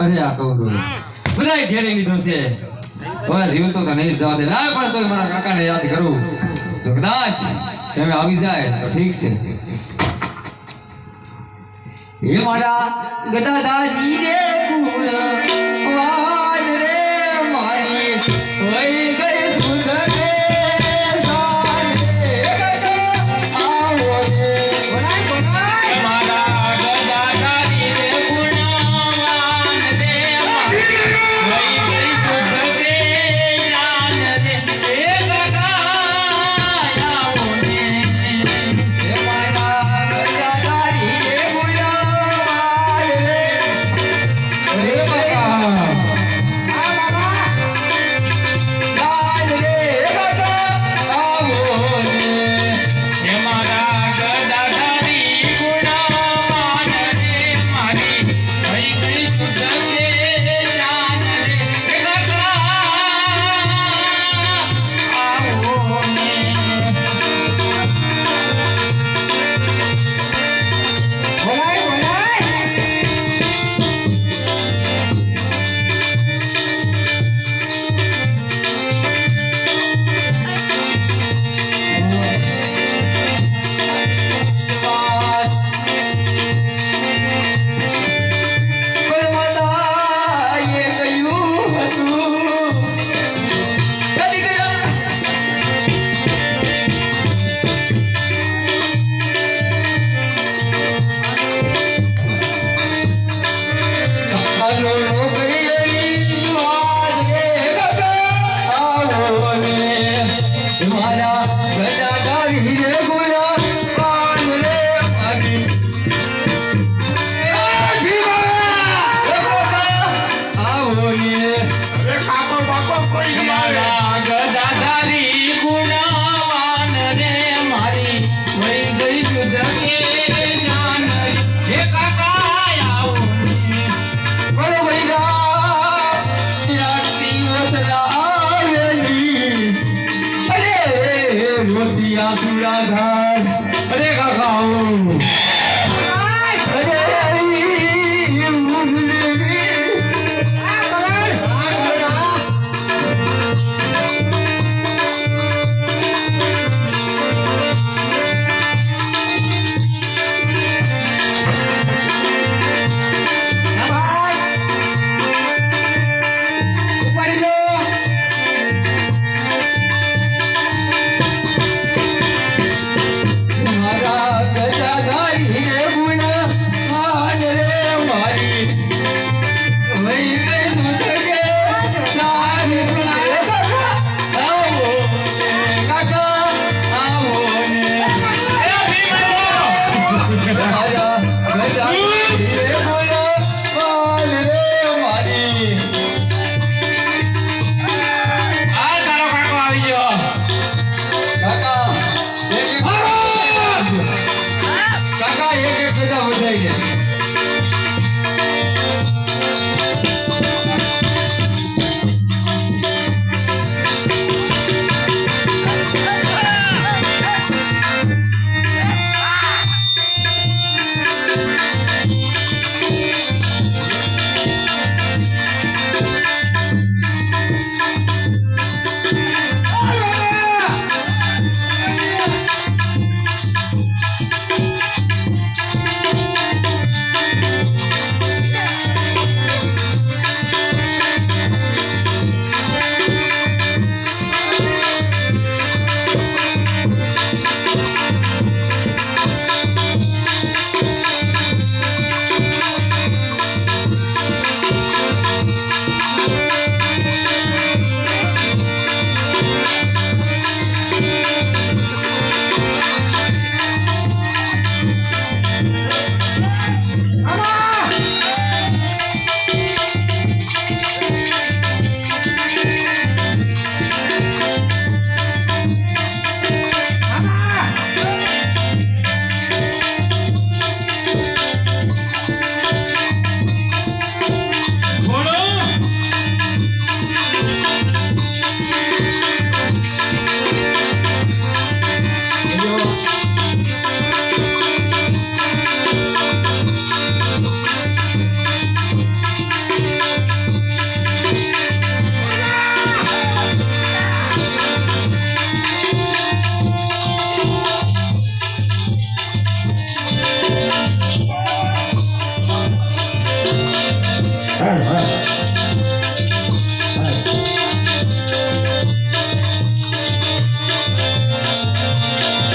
અરે આ કહું બધાય ઘેરી લીધું છે. હવે જીવ તો નહીં જવા દે ના, પણ તો મારા કાકાને યાદ કરું. તો કદાચ તમે આવી જાય તો ઠીક છે. એ મારા ગદાદાજી ને પૂરા मोतिया सूरा घाट अरे गाओ 干什么呢？